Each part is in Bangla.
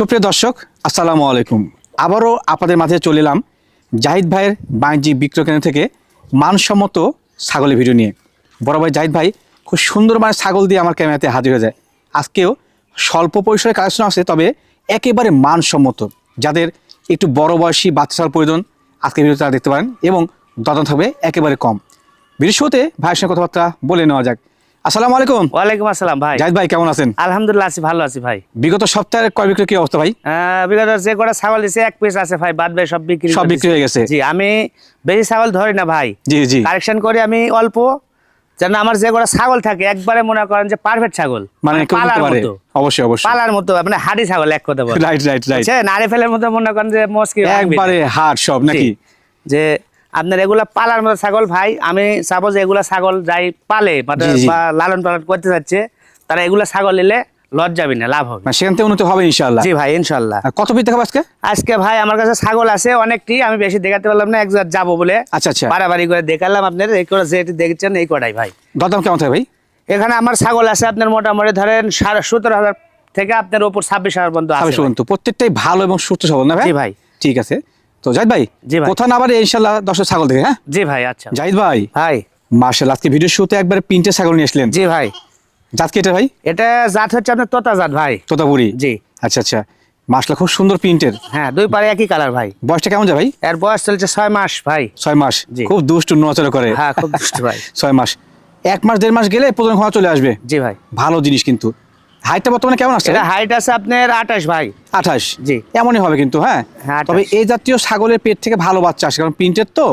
সুপ্রিয় দর্শক, আসসালামু আলাইকুম। আবারও আপনাদের মাঝে চলে এলাম জাহিদ ভাইয়ের বাণিজ্যিক বিক্রয় কেন্দ্র থেকে মানসম্মত ছাগলের ভিডিও নিয়ে। বড় ভাই জাহিদ ভাই, খুব সুন্দর মানে ছাগল দিয়ে আমার ক্যামেরাতে হাজির হয়ে যায়। আজকেও স্বল্প পরিসরে কালেকশন আছে, তবে একেবারে মানসম্মত। যাদের একটু বড় বয়সী বাচ্চা প্রয়োজন আজকে ভিডিও তারা দেখতে পারেন এবং দদন থাকবে একেবারে কম। শুরুতে ভাইয়ের সঙ্গে কথাবার্তা বলে নেওয়া যাক। আসসালামু আলাইকুম। ওয়ালাইকুম আসসালাম ভাই। জাহিদ ভাই কেমন আছেন? আলহামদুলিল্লাহ আছি ভালো আছি ভাই। বিগত সপ্তাহের ক্রয় বিক্রয় কি অবস্থা ভাই? বিগত যে কটা ছাগল দিছে এক পিস আছে ভাই বাদ ভাই সব বিক্রি সব করে বিক্রি হয়ে গেছে। জি আমি বেশি ছাগল ধরি না ভাই। জি জি। কালেকশন করি আমি অল্প যেন আমার যে কটা ছাগল থাকে একবারে মনে করেন যে পারফেক্ট ছাগল। মানে পালার মতো। অবশ্যই অবশ্যই। পালার মতো মানে হাড়ি ছাগল এক কথা বল রাইট রাইট রাইট নারে ফেলের মতো মনে করেন যে মস্কি একবারে হাট সব নাকি? যে আপনার এগুলা পালার মতো ছাগল ভাই। আমি সাপোজ এগুলা ছাগল যাই পালে। বা লালন পালন করতে যাচ্ছে তারা এগুলা ছাগল নিলে লজ যাবে না লাভ হবে। মানে সেখান থেকে উন্নতি হবে ইনশাআল্লাহ। জি ভাই ইনশাল্লাহ কত পিস দেখাবো আজকে? আজকে ভাই আমার কাছে ছাগল আছে অনেকটি আমি বেশি দেখাতে পারলাম না এক জায়গায় যাব বলে। আচ্ছা আচ্ছা। বাড়াবাড়ি করে দেখালাম আপনার এই করে যেটি দেখছেন এই কটাই ভাই। দরদাম কেমন থাকে ভাই? এখানে আমার ছাগল আছে আপনার মোটামুটি ধরেন সাড়ে সতেরো হাজার থেকে আপনার উপর ছাব্বিশ হাজার পর্যন্ত পর্যন্ত। প্রত্যেকটাই ভালো এবং সুস্থ সবল না ভাই? ভাই। ঠিক আছে। তো জাহিদ ভাই জি ভাই। কোথা না আবার ইনশাআল্লাহ দর্শক ছাগল দেখে হ্যাঁ? জি ভাই আচ্ছা। জাহিদ ভাই ভাই। মার্শাল আজকে ভিডিও শুরুতে একবারে পিনটে ছাগল নিয়ে আসলেন। জি ভাই। জাত কি এটা ভাই? এটা জাত হচ্ছে আপনার তোতা জাত ভাই। তোতাপুরি। জি। আচ্ছা আচ্ছা। মার্শাল খুব সুন্দর প্রিন্টের হ্যাঁ দুই পারে একই কালার ভাই। বয়সটা কেমন যায় ভাই? এর বয়স চলছে ছয় মাস ভাই। ছয় মাস। খুব দুষ্টু নড়াচড়া করে। হ্যাঁ খুব দুষ্ট ভাই। ছয় মাস। এক মাস দেড় মাস গেলে প্রথম খাওয়া চলে আসবে। জি ভাই। ভালো জিনিস কিন্তু। হাইটটা বর্তমানে কেমন আসছে এটা হাইট আছে আপনার আঠাশ ভাই। আঠাশ? জি। এমনই হবে কিন্তু হ্যাঁ? হ্যাঁ, তবে এই জাতীয় ছাগলের পেট থেকে ভালো বাচ্চা আসে কারণ প্রিন্টের তো।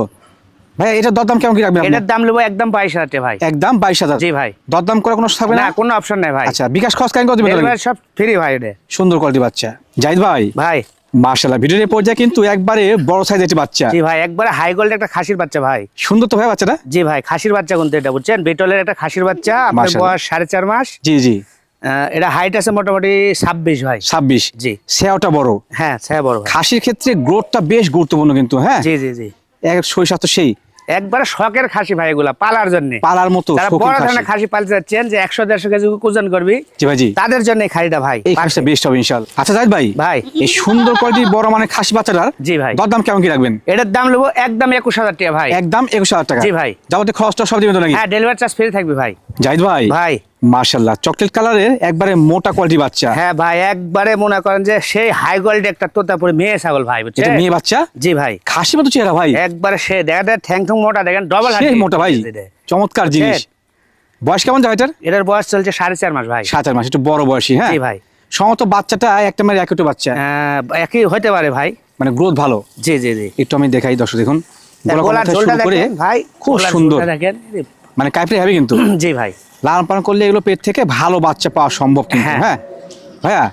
ভাই এটার দরদাম কেমন কি রাখবেন? এটার দাম নেব একদম বাইশ হাজার ভাই। একদম বাইশ হাজার? জি ভাই। দরদাম করে কোনো থাকবে না না? কোনো অপশন নাই ভাই। আচ্ছা বিকাশ খরচ কাহিনী কত দিবেন? সব ফ্রি ভাই এটা। সুন্দর কোয়ালিটি বাচ্চা। জাহিদ ভাই? ভাই। মার্শাল্লাহ ভিডিওর এই পর্যায়ে কিন্তু একবারে বড় সাইজ একটি বাচ্চা। জি ভাই একবারে হাই গোল্ড একটা খাসির বাচ্চা ভাই। সুন্দর তো ভাই বাচ্চাটা? জি ভাই খাসির বাচ্চা কিন্তু এটা বুঝছেন? বিটলের একটা খাসির বাচ্চা আপনার মাশাআল্লাহ। বয়স সাড়ে চার মাস। জি জি। এটা হাইট আছে মোটামুটি ছাব্বিশ ভাই। ছাব্বিশ। জি। সেওটা বড়। হ্যাঁ হ্যাঁ বড় খাসির ক্ষেত্রে গ্রোথটা বেশ গুরুত্বপূর্ণ কিন্তু হ্যাঁ? জি জি জি। এক তো সেই। একবারে শখের খাসি ভাই এগুলা পালার জন্য। পালার মতো বড় ধরনের খাসি। পালতে যাচ্ছেন যে একশো দেড়শো কেজি ওজন করবি জি ভাই তাদের জন্য খাসিটা ভাই এই খাসিটা বেস্ট হবে ইনশাল্লাহ আচ্ছা জাহিদ ভাই ভাই। এই সুন্দর কোয়ালিটির বড় মানে খাসি বাচ্চাটার জি ভাই। দরদাম কেমন কি রাখবেন? এটার দাম নেব একদম একুশ হাজার টাকা ভাই। একদম একুশ হাজার টাকা। জি ভাই। যাবতীয় খরচটা সব দিবেন নাকি? হ্যাঁ ডেলিভারি চার্জ ফ্রি থাকবে ভাই। জাহিদ ভাই। ভাই। মার্শাল্লাহ চকলেট কালারের একবারে মোটা কোয়ালিটি বাচ্চা। হ্যাঁ ভাই একবারে মনে করেন যে সেই হাই কোয়ালিটি একটা তোতাপুরি মেয়ে ছাগল ভাই বুঝছেন? মেয়ে বাচ্চা? জি ভাই। খাসি মতো চেহারা ভাই। একবারে সে দেখা যায় ঠ্যাং ঠুং মোটা দেখেন ডবল মোটা ভাই। চমৎকার জিনিস। বয়স কেমন যায় এটার? এটার বয়স চলছে সাড়ে চার মাস ভাই। সাত আট মাস একটু বড় বয়সী হ্যাঁ? জি ভাই। সমত বাচ্চাটা একটা মেয়ের একটু বাচ্চা। আহ, একই হতে পারে ভাই। মানে গ্রোথ ভালো। জি জি জি। একটু আমি দেখাই দর্শক দেখুন। গলা গলার ঝোলটা দেখেন ভাই। খুব সুন্দর। মানে কাইপড়ে হবে কিন্তু। জি ভাই। লালন পালন করলে এগুলো পেট থেকে ভালো বাচ্চা পাওয়া সম্ভব কিন্তু হ্যাঁ। হ্যাঁ? ভাইয়া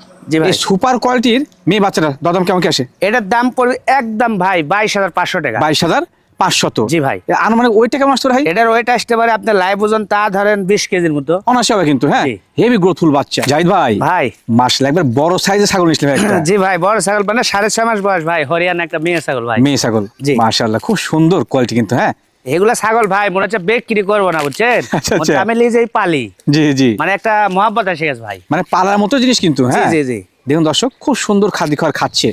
ভাই। সুপার কোয়ালিটির মেয়ে বাচ্চাটা কেমন কি আসে এটার দাম পড়বে একদম ভাই বাইশ হাজার পাঁচশো টাকা। বাইশ হাজার পাঁচশত জি ভাই। আনুমানিক ওইটা কেমন আসতো ভাই? এটার ওয়েট আসতে পারে আপনার লাইভ ওজন তা ধরেন বিশ কেজির মতো। অনাসে হবে কিন্তু হ্যাঁ? হেভি গ্রোথফুল বাচ্চা। জাহিদ ভাই ভাই। বড় সাইজের ছাগল জি ভাই বড় ছাগল মানে সাড়ে ছয় মাস বয়স ভাই হরিয়ানা একটা মেয়ে ছাগল ভাই। মেয়ে ছাগল। জি। মাশাআল্লাহ খুব সুন্দর কোয়ালিটি কিন্তু হ্যাঁ? এগুলা ছাগল ভাই মনে হচ্ছে বিক্রি করব না বুঝছেন? আচ্ছা, আচ্ছা। আমি নিজেই পালি। জি জি। মানে একটা মহাব্বত এসে গেছে ভাই। মানে পালার মতো জিনিস কিন্তু হ্যাঁ? জি জি। দেখুন দর্শক খুব সুন্দর খাদ্য খাবার খাচ্ছে।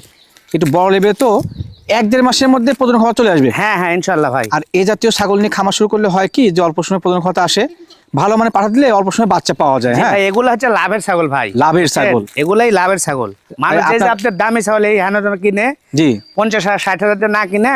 একটু বড় লেবে তো এক দেড় মাসের মধ্যে খাওয়া চলে আসবে। হ্যাঁ হ্যাঁ ইনশাল্লাহ ভাই। আর এই জাতীয় ছাগল নিয়ে খামার শুরু করলে হয় কি যে অল্প সময় প্রজন খাওয়াতে আসে ভালো মানে পাঠা দিলে অল্প সময় বাচ্চা পাওয়া যায় হ্যাঁ? এগুলো হচ্ছে লাভের ছাগল ভাই। লাভের ছাগল। এগুলাই লাভের ছাগল। যে আপনার- দামি ছাগল এই হানা কিনে জি। পঞ্চাশ হাজার ষাট হাজার না কিনে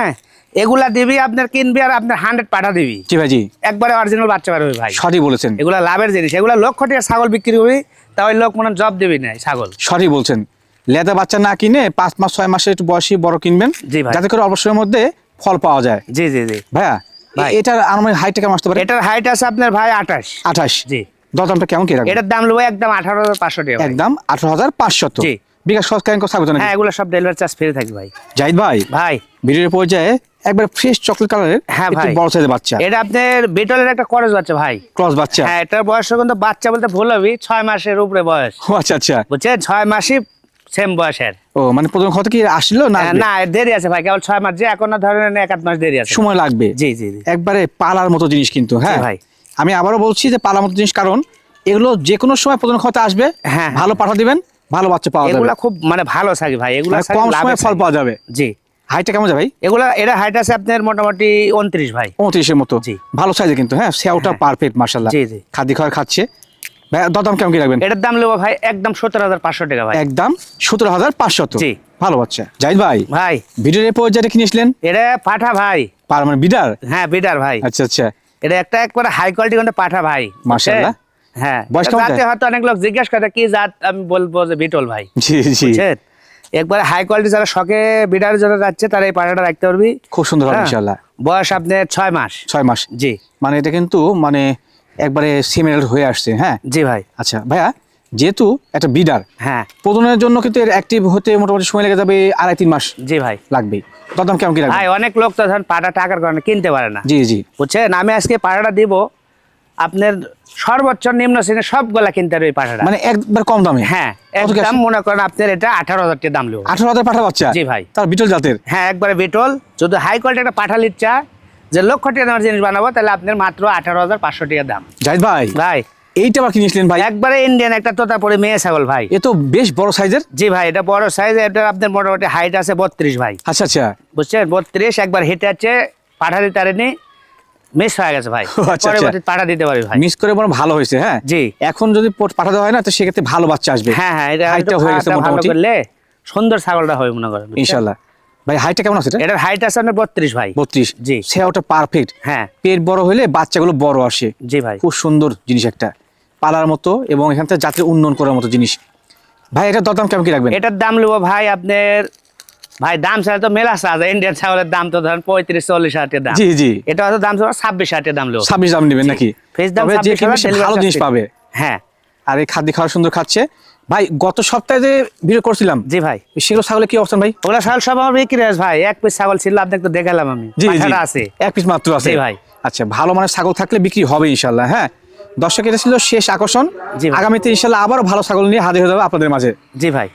এগুলা দিবি আপনার কিনবি আর আপনার হান্ড্রেড পাঠা দিবি। জি ভাই জি একবারে অরিজিনাল বাচ্চা পারবে ভাই। সঠিক বলেছেন। এগুলা লাভের জিনিস। এগুলা লক্ষ টাকা ছাগল বিক্রি করবি তাহলে লোক মনে জব দিবি না ছাগল। সঠিক বলছেন। লেদা বাচ্চা না কিনে পাঁচ মাস ছয় মাসের একটু বয়সী বড় কিনবেন জি ভাই। যাতে করে অল্প সময়ের মধ্যে ফল পাওয়া যায়। জি জি জি। ভাইয়া ভাই। এটার আনুমানিক হাইটটা কেমন আসতে পারে? এটার হাইট আছে আপনার ভাই আঠাশ। আঠাশ। জি। দরদামটা কেমন কি রাখবেন? এটার দাম নেব একদম আঠারো হাজার পাঁচশো টাকা একদম আঠারো হাজার পাঁচশত জি। বিকাশ স্বাগত নাকি হ্যাঁ এগুলো সব ডেলিভারি চার্জ ফ্রি থাকবে ভাই। জাহিদ ভাই ভাই। ভিডিওর পর্যায়ে একবার ফ্রেশ চকলেট কালারের হ্যাঁ ভাই। বড় সাইজের বাচ্চা। এটা আপনার বিটলের একটা করজ বাচ্চা ভাই। ক্রস বাচ্চা। হ্যাঁ এটার বয়স কিন্তু বাচ্চা বলতে ভুল হবি ছয় মাসের উপরে বয়স। আচ্ছা আচ্ছা। বুঝছেন? ছয় মাসই সেম বয়সের। ও মানে প্রথম কথা কি আসলো না হ্যাঁ, না দেরি আছে ভাই কেবল ছয় মাস যে এখন ধরেন এক আধ মাস দেরি আছে। সময় লাগবে। জি জি একবারে পালার মতো জিনিস কিন্তু হ্যাঁ? ভাই। আমি আবারও বলছি যে পালার মতো জিনিস কারণ এগুলো যে কোনো সময় প্রধান ক্ষমতা আসবে হ্যাঁ। ভালো পাঠা দিবেন ভালো বাচ্চা পাওয়া যাবে। এগুলা খুব মানে ভালো ছাগি ভাই এগুলা মানে কম সময়ে ফল পাওয়া যাবে। জি। হাইটটা কেমন ভাই? এগুলা এটা হাইট আছে আপনার মোটামুটি উনত্রিশ ভাই। পঁয়ত্রিশের মতো। জি। ভালো সাইজে কিন্তু হ্যাঁ? সেওটা হ্যাঁ। পারফেক্ট মার্শাল্লাহ জি, জি। খাদ্য খাওয়ার খাচ্ছে। ভাই দরদাম কেমন কি রাখবেন? এটার দাম নেব ভাই একদম সত্তর হাজার পাঁচশো টাকা ভাই। একদম সতেরো হাজার পাঁচশত জি। ভালো বাচ্চা। জাহিদ ভাই ভাই। ভিডিওর এই পর্যায়ে কিনেছিলেন এটা পাঠা ভাই। পার মানে বিডার? হ্যাঁ বিডার ভাই। আচ্ছা আচ্ছা। এটা একটা একবারে হাই কোয়ালিটি পাঠা ভাই। হ্যাঁ। বয়স? হয়তো অনেক লোক জিজ্ঞাসা করে কি জাত? আমি বলব যে বিটল ভাই। জি জি। একবারে হাই কোয়ালিটি যারা শখে বিডার যারা যাচ্ছে তারা এই পাঠাটা রাখতে পারবি। খুব সুন্দর হবে হ্যাঁ। ইনশাল্লাহ বয়স আপনার ছয় মাস। ছয় মাস। জি। মানে এটা কিন্তু মানে একবারে সিমিলার হয়ে আসছে হ্যাঁ? জি ভাই। আচ্ছা ভাইয়া যেহেতু একটা বিডার হ্যাঁ। প্রজননের জন্য কিন্তু এর অ্যাক্টিভ হতে মোটামুটি সময় লেগে যাবে আড়াই তিন মাস। জি ভাই। লাগবেই। দরদাম কেমন কি লাগবে? ভাই অনেক লোক তো ধরেন পাটা টাকার কারণে কিনতে পারে না। জি জি। বুঝছেন? আমি আজকে পাঠাটা দিব আপনার সর্বোচ্চ নিম্ন শ্রেণির সবগুলা কিনতে পারবে পাঠাটা। মানে একবার কম দামে? হ্যাঁ একদম মনে করেন আপনার এটা আঠারো হাজার টাকা দাম নেব। আঠারো হাজার পাঠা বাচ্চা? জি ভাই। তার বিটল জাতের? হ্যাঁ একবারে বিটল। যদি হাই কোয়ালিটি একটা পাঠাল ইচ্ছা যে লক্ষ টাকা দামের জিনিস বানাবো তাহলে আপনার মাত্র আঠারো হাজার পাঁচশো টাকা দাম। জাহিদ ভাই ভাই। এইটা আবার কিনেছিলেন ভাই? একবারে ইন্ডিয়ান একটা তোতা পরে মেয়ে ছাগল ভাই। এ তো বেশ বড় সাইজের জি ভাই এটা বড় সাইজ এটা আপনার মোটামুটি হাইট আছে বত্রিশ ভাই। আচ্ছা আচ্ছা। বুঝছেন? বত্রিশ একবার হেঁটে আছে পাঠা দিতে পারেনি। মিস হয়ে গেছে ভাই। আচ্ছা, পরবর্তী আচ্ছা। পাঠা দিতে পারবে ভাই। মিস করে বরং ভালো হয়েছে হ্যাঁ? জি। এখন যদি পোট- পাঠাতে হয় না তো সেক্ষেত্রে ভালো বাচ্চা আসবে। হ্যাঁ হ্যাঁ এটা হয়ে গেছে মোটামুটি। করলে সুন্দর ছাগলটা হবে মনে করেন বুঝছেন? ইনশাল্লাহ ভাই হাইটটা কেমন আছে এটা? এটার হাইট আছে আপনার বত্রিশ ভাই। বত্রিশ। জি। পারফেক্ট হ্যাঁ। পেট বড় হলে বাচ্চাগুলো বড় আসে। জি ভাই। খুব সুন্দর জিনিস একটা। পালার মতো এবং এখান থেকে জাতির উন্নয়ন করার মতো জিনিস। ভাই এটা দরদাম কেমন কি রাখবেন? এটার দাম নেব ভাই আপনার ভাই দাম ছাড়া তো মেলা আছে ইন্ডিয়ান ছাগলের দাম তো ধরেন পঁয়ত্রিশ চল্লিশ হাজার টাকা দাম। জি জি। এটা হয়তো দাম ছিল ছাব্বিশ হাজার দাম নেব ছাব্বিশ দাম নেবেন নাকি? ফেস দাম তবে যে 26 কিনবে সে delivery ভালো জিনিস পাবে। হ্যাঁ। আর এই খাদ্য খাওয়া সুন্দর খাচ্ছে। ভাই গত সপ্তাহে যে ভিডিও করছিলাম জি ভাই। সেগুলো ছাগলের কি অবস্থান ভাই? ওগুলা ছাগল সব আমার বিক্রি হয়েছে ভাই। এক পিস ছাগল ছিল আপনাকে তো দেখালাম আমি। জি জি। আছে। এক পিস মাত্র আছে। ভাই। আচ্ছা ভালো মানের ছাগল থাকলে বিক্রি হবে ইনশাল্লাহ হ্যাঁ? দর্শক এটা ছিল শেষ আকর্ষণ। আগামীতে ইনশাল্লাহ আবারও ভালো ছাগল নিয়ে হাজির হয়ে যাবে আপনাদের মাঝে। জি ভাই।